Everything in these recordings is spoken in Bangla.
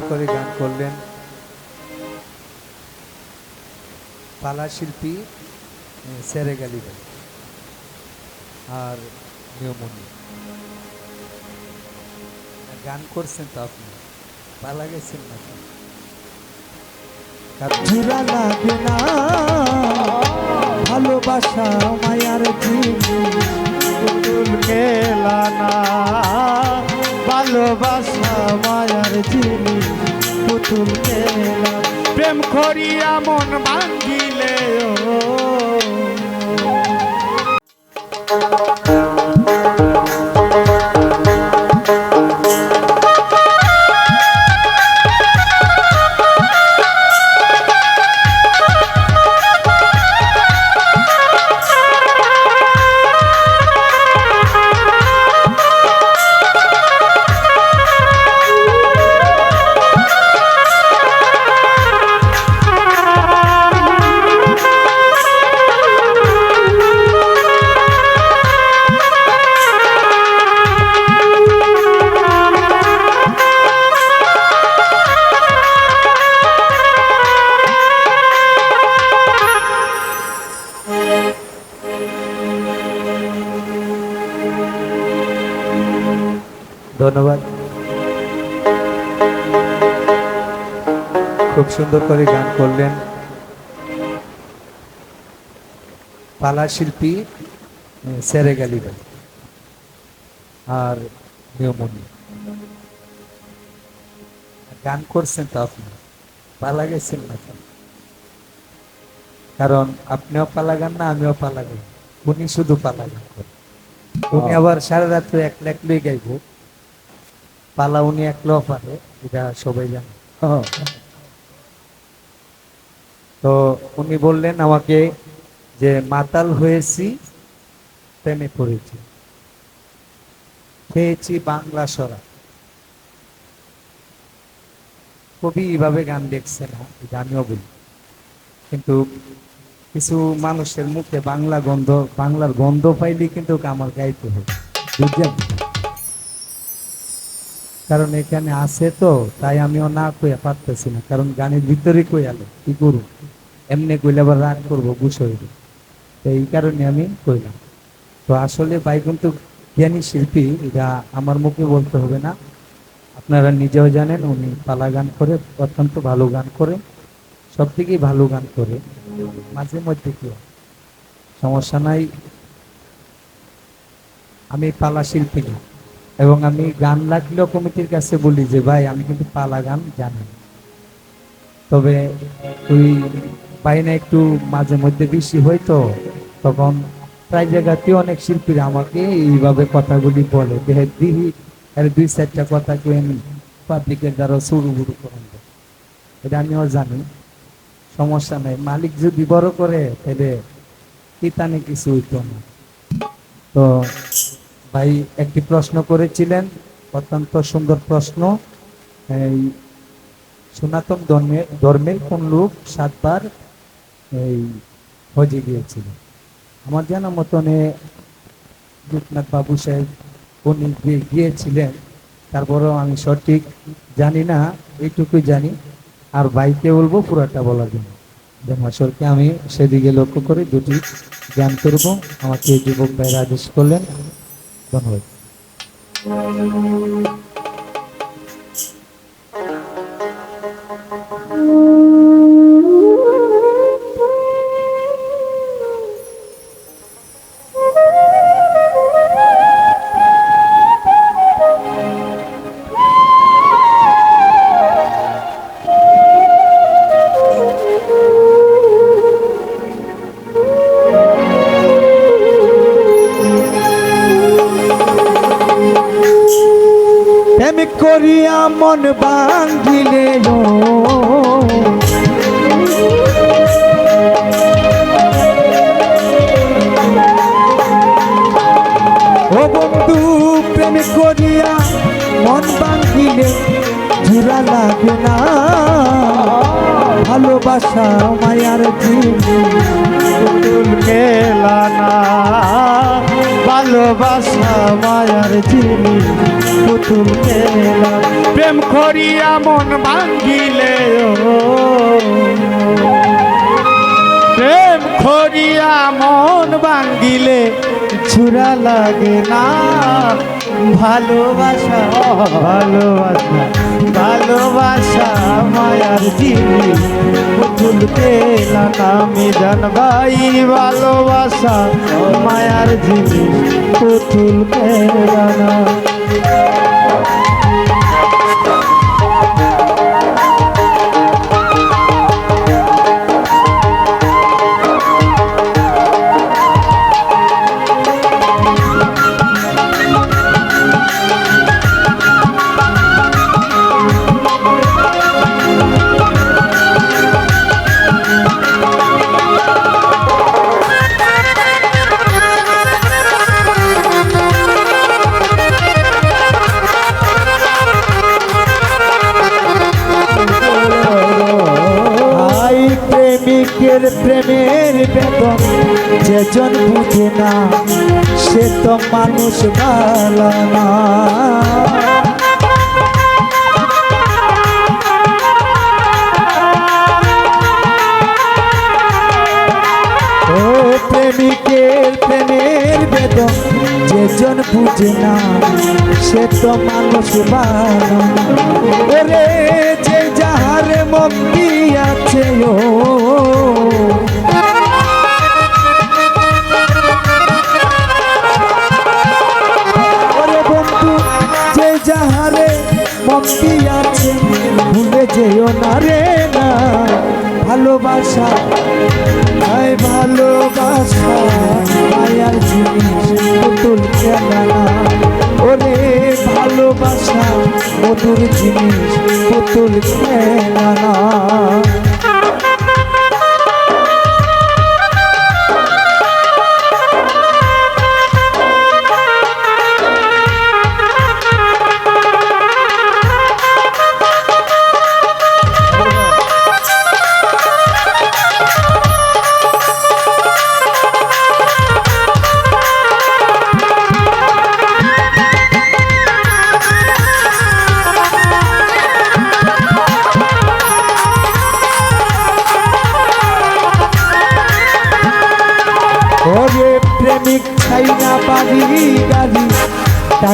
করে গান করলেন পালা শিল্পী সেরে গালি আর নিয়মনি গান করছেন তো আপনি, পালা গেছেন না তো? লাগে না, ভালোবাসা মায়ার পুতুল খেলা না ভালোবাসা মায়ার জিনিস পুতুল প্রেম করিয়া মন ভাঙ্গিলে ও ধন্যবাদ। খুব সুন্দর করে গান করলেন পালা শিল্পী সেরে গালি আর নিয়মনি গান করছেন তো আপনি পালা গেছেন না? কারণ আপনিও পালা গান না আমিও পালা গান উনি শুধু পালা গান করেন। উনি আবার সারা রাত্রে এক লাখ লই গাইবো। পালা উনি একলাও পারে এটা সবাই জানে। তো উনি বললেন আমাকে যে মাতাল হয়েছি প্রেমে পড়েছি। খেয়েছি বাংলা সরা। কবি এইভাবে গান দেখছে না আমিও বলি। কিন্তু কিছু মানুষের মুখে বাংলা গন্ধ বাংলার গন্ধ পাইলে কিন্তু আমার গাইতে হবে বুঝছেন কারণ এখানে আছে তো, তাই আমিও না কইয়া পারতেছি না। কারণ গানের ভিতরে কইয়ালে কি করু? এমনি কইলে আবার রাগ করব হইবে। তো এই কারণে আমি কইলাম। তো আসলে ভাই কিন্তু জ্ঞানী শিল্পী, এটা আমার মুখে বলতে হবে না। আপনারা নিজেও জানেন, উনি পালা গান করে, অত্যন্ত ভালো গান করে সব থেকেই ভালো গান করে। মাঝে মধ্যে কি? সমস্যা নাই। আমি পালা শিল্পী না। এবং আমি গান লাগলেও কমিটির কাছে বলি যে ভাই আমি কিন্তু পালা গান জানি। তবে তুই পাই না একটু মাঝে মধ্যে বেশি হয়তো তখন প্রায় জায়গাতে অনেক শিল্পীরা আমাকে এইভাবে কথাগুলি বলে হ্যাঁ, দিহি আরে দুই চারটা কথা কেন পাবলিকের দ্বারা শুরু বুড়ু করেন। এটা আমিও জানি সমস্যা নাই। মালিক যদি বড় করে তাহলে কিতানে কিছু হইতো না। তো ভাই একটি প্রশ্ন করেছিলেন, অত্যন্ত সুন্দর প্রশ্ন। এই সনাতন ধর্মের ধর্মের কোন লোক সাতবার এই হজে গিয়েছিল? আমার জানা মতনে লোকনাথ বাবু সাহেব উনি গিয়ে- গিয়েছিলেন, তারপরেও আমি সঠিক জানি না, এইটুকুই জানি। আর ভাইকে বলব পুরাটা বলার জন্য। আমি সেদিকে লক্ষ্য করে দুটি জ্ঞান করব। আমাকে যুবক ভাইরা আদেশ করলেন। ধন্যবাদ। প্রেম মন ভাঙ্গিলে ও বন্ধু প্রেম করিয়া মন ভাঙ্গিলে জোড়া লাগে না। ভালোবাসা মায়ার জিনিস পুতুল খেলা না। ভালোবাসা মায়ার জিনিস পুতুল খেলা। প্রেম করিয়া মন ভাঙ্গিলে প্রেম করিয়া মন ভাঙ্গিলে ছুরা লাগে না। ভালোবাসা ভালোবাসা। ভালোবাসা মায়ার জিনিস পুতুল পেলা নামি জানবাই ভালোবাসা মায়ার জিনিস পুতুল পেলা প্রেমিকের প্রেমের বেদন যেজন বুঝে না সে তো মানুষ ভালো না। প্রেমিকের প্রেমের বেদন যেজন বুঝে না, সে তো মানুষ ভালো। ওরে যে যাহারে মুক্তি আছে ও। যাহারে মুক্তি আছে, ভুলে যেও না রে না। ভালোবাসা ভালোবাসা মায়ার জিনিস। পুতুল খেলা। ওরে ভালোবাসা মধুর জিনিস পুতুল খেলা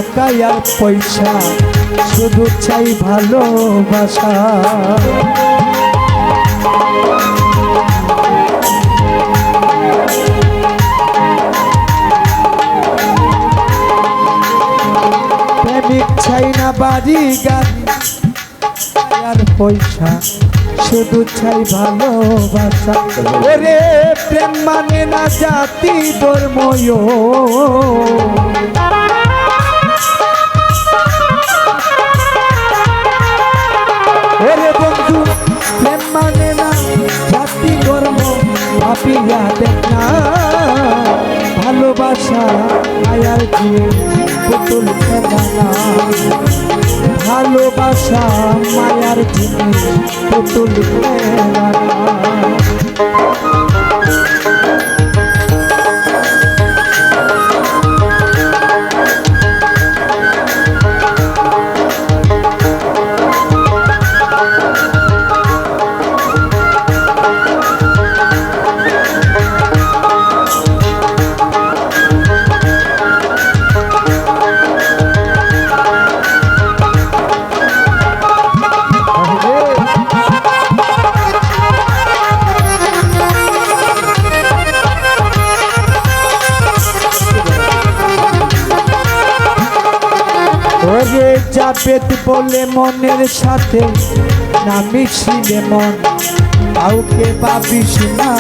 টাকা আর পয়সা, শুধু চাই ভালোবাসা। চাই না বাড়ি গাড়ি আর পয়সা, শুধু চাই ভালোবাসা। প্রেম মানে না জাতি ধর্ময় ভাবিয়া দেখ ভালোবাসা আয়ার দিয়ে পুতুল খেলা না ভালোবাসা মায়ার দিয়ে পুতুল খেলা ওরে জাবেদ বলে মনের সাথে না মিশিলে মন। কাউকে ভাবিস না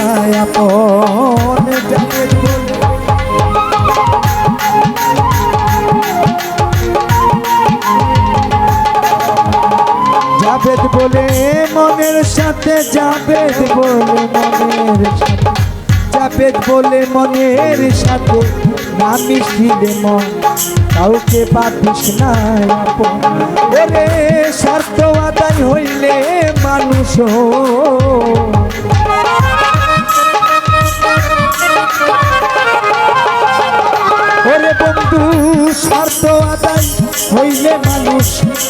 জাবেদ বলে। মনের সাথে জাবেদ বলে মনের সাথে। জাবেদ বলে মনের সাথে। না মিশিলে মন, কাউকে পাতিস না ওরে স্বার্থ আদায় হইলে মানুষ স্বার্থ আদায় হইলে মানুষ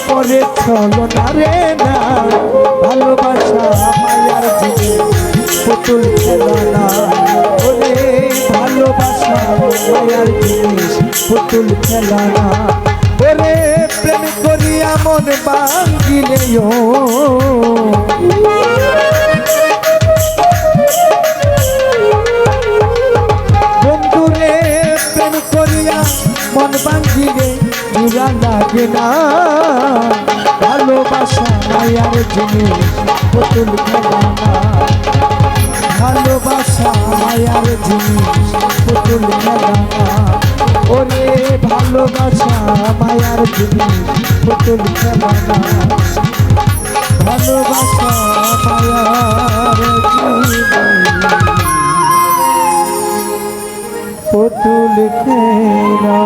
করে চলো না রে না। ভালোবাসা মায়ার পুতুল খেলা না। ভালোবাসা মায়ার জিনিস, পুতুল খেলা। না ওরে প্রেম করিয়া মন বাঙ্গিলেও বন্ধুরে প্রেম করিয়া মন বাঙ্গিলে জুড়া লাগে না ভালোবাসা মায়ার জিনিস পুতুল খেলা মায়ার জিনিস পুতুল খেলা। ওরে ভালোবাসা মায়ার জিনিস পুতুল খেলা। ভালোবাসা মায়ার পুতুল খেলা।